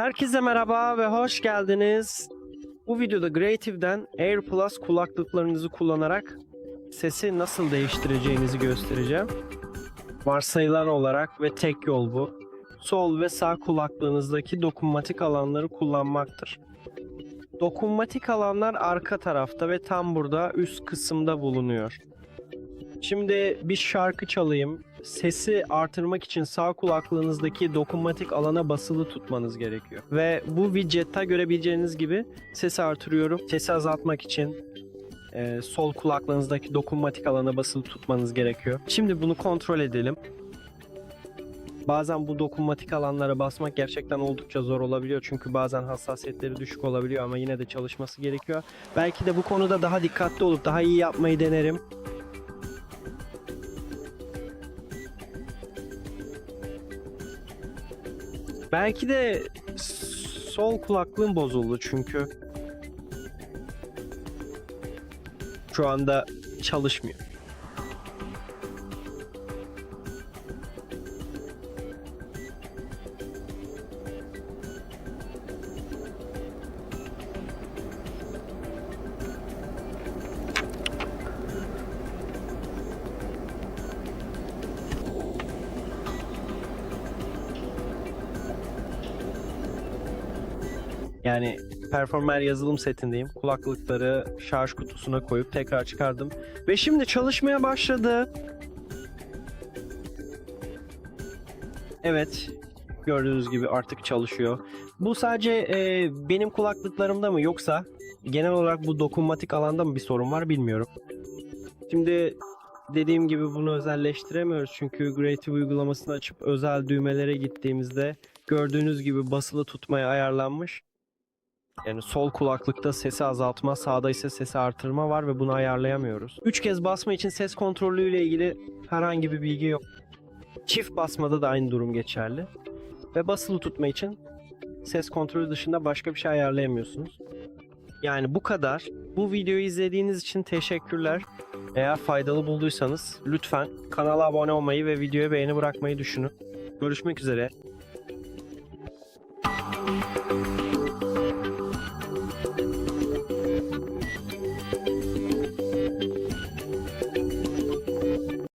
Herkese merhaba ve hoş geldiniz. Bu videoda Creative'den AirPlus kulaklıklarınızı kullanarak sesi nasıl değiştireceğinizi göstereceğim. Varsayılan olarak ve tek yol bu. Sol ve sağ kulaklığınızdaki dokunmatik alanları kullanmaktır. Dokunmatik alanlar arka tarafta ve tam burada üst kısımda bulunuyor. Şimdi bir şarkı çalayım. Sesi artırmak için sağ kulaklığınızdaki dokunmatik alana basılı tutmanız gerekiyor. Ve bu widget'ta görebileceğiniz gibi sesi artırıyorum. Sesi azaltmak için e, sol kulaklığınızdaki dokunmatik alana basılı tutmanız gerekiyor. Şimdi bunu kontrol edelim. Bazen bu dokunmatik alanlara basmak gerçekten oldukça zor olabiliyor. Çünkü bazen hassasiyetleri düşük olabiliyor ama yine de çalışması gerekiyor. Belki de bu konuda daha dikkatli olup daha iyi yapmayı denerim. Belki de sol kulaklığım bozuldu çünkü şu anda çalışmıyor. Yani Performer yazılım setindeyim. Kulaklıkları şarj kutusuna koyup tekrar çıkardım. Ve şimdi çalışmaya başladı. Evet. Gördüğünüz gibi artık çalışıyor. Bu sadece e, benim kulaklıklarımda mı yoksa genel olarak bu dokunmatik alanda mı bir sorun var bilmiyorum. Şimdi dediğim gibi bunu özelleştiremiyoruz çünkü Creative uygulamasını açıp özel düğmelere gittiğimizde gördüğünüz gibi basılı tutmaya ayarlanmış. Yani sol kulaklıkta sesi azaltma, sağda ise sesi artırma var ve bunu ayarlayamıyoruz. 3 kez basma için ses kontrolü ile ilgili herhangi bir bilgi yok. Çift basmada da aynı durum geçerli. Ve basılı tutma için ses kontrolü dışında başka bir şey ayarlayamıyorsunuz. Yani bu kadar. Bu videoyu izlediğiniz için teşekkürler. Eğer faydalı bulduysanız lütfen kanala abone olmayı ve videoya beğeni bırakmayı düşünün. Görüşmek üzere.